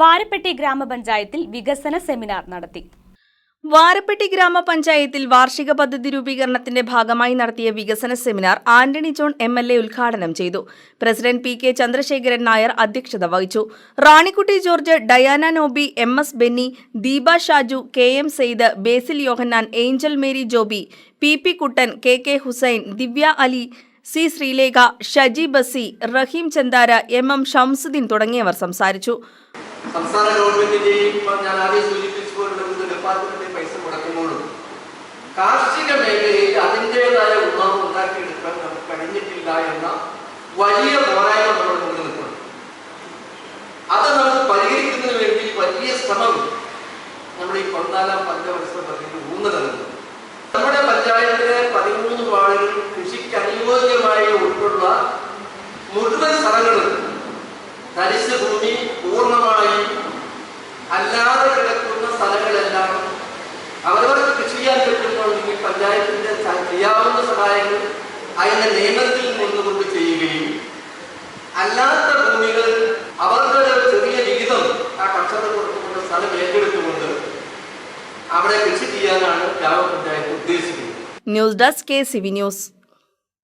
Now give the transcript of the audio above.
വാരപ്പെട്ടി ഗ്രാമപഞ്ചായത്തിൽ വികസന സെമിനാർ നടത്തി. വാരപ്പെട്ടി ഗ്രാമപഞ്ചായത്തിൽ വാർഷിക പദ്ധതി രൂപീകരണത്തിന്റെ ഭാഗമായി നടത്തിയ വികസന seminar Antony John M L A ഉദ്ഘാടനം ചെയ്തു. President P K Chandrasekharan Nair അധ്യക്ഷത വഹിച്ചു. Ranikkutty George Diana Noby M S Benny Deepa Shaju K M Sayed Basil Yohannan Angel Mary Joby P P Kuttan K K Hussain Divya Ali C Sreelekha Shaji Basi Rahim Chandara M M Shamsuddin തുടങ്ങിയവർ സംസാരിച്ചു. സംസ്ഥാന ഗവൺമെന്റിന്റെയും ഞാൻ ആദ്യം സൂചിപ്പിച്ചുപോലുള്ള വിവിധ department പൈസ മുടക്കുമ്പോഴും കാർഷിക മേഖലയിൽ അതിന്റെതായ ഉണർവ് ഉണ്ടാക്കിയെടുക്കാൻ നമുക്ക് കഴിഞ്ഞിട്ടില്ല എന്ന വലിയ പോരായ്മ നമ്മൾ മുന്നിൽ നിൽക്കുന്നു അത് നമുക്ക് പരിഹരിക്കുന്നതിന് വേണ്ടി വലിയ ശ്രമം നമ്മുടെ ഈ പതിനാലാം പഞ്ചവത്സര പദ്ധതി നൽകുന്നു നമ്മുടെ പഞ്ചായത്തിലെ പതിമൂന്ന് വാർഡുകൾ കൃഷിക്ക് അനുയോജ്യമായ ഉൾപ്പെടുന്ന മുഴുവൻ സ്ഥലങ്ങളും തരിശ് ഭൂമി പൂർണമായി അവരവർക്ക് കൃഷി ചെയ്യാൻ പറ്റുന്നുണ്ടെങ്കിൽ പഞ്ചായത്തിന്റെ ചെയ്യാവുന്ന സഹായങ്ങൾ അതിന്റെ നിയമത്തിൽ നിന്നുകൊണ്ട് ചെയ്യുകയും അല്ലാത്ത ഭൂമികൾ അവരുടെ ചെറിയ വിഹിതം ആ കർഷകർ കൊടുക്കുന്ന സ്ഥലം ഏറ്റെടുത്തുകൊണ്ട് അവിടെ കൃഷി ചെയ്യാനാണ് ഗ്രാമപഞ്ചായത്ത് ഉദ്ദേശിക്കുന്നത്. News desk K C V news.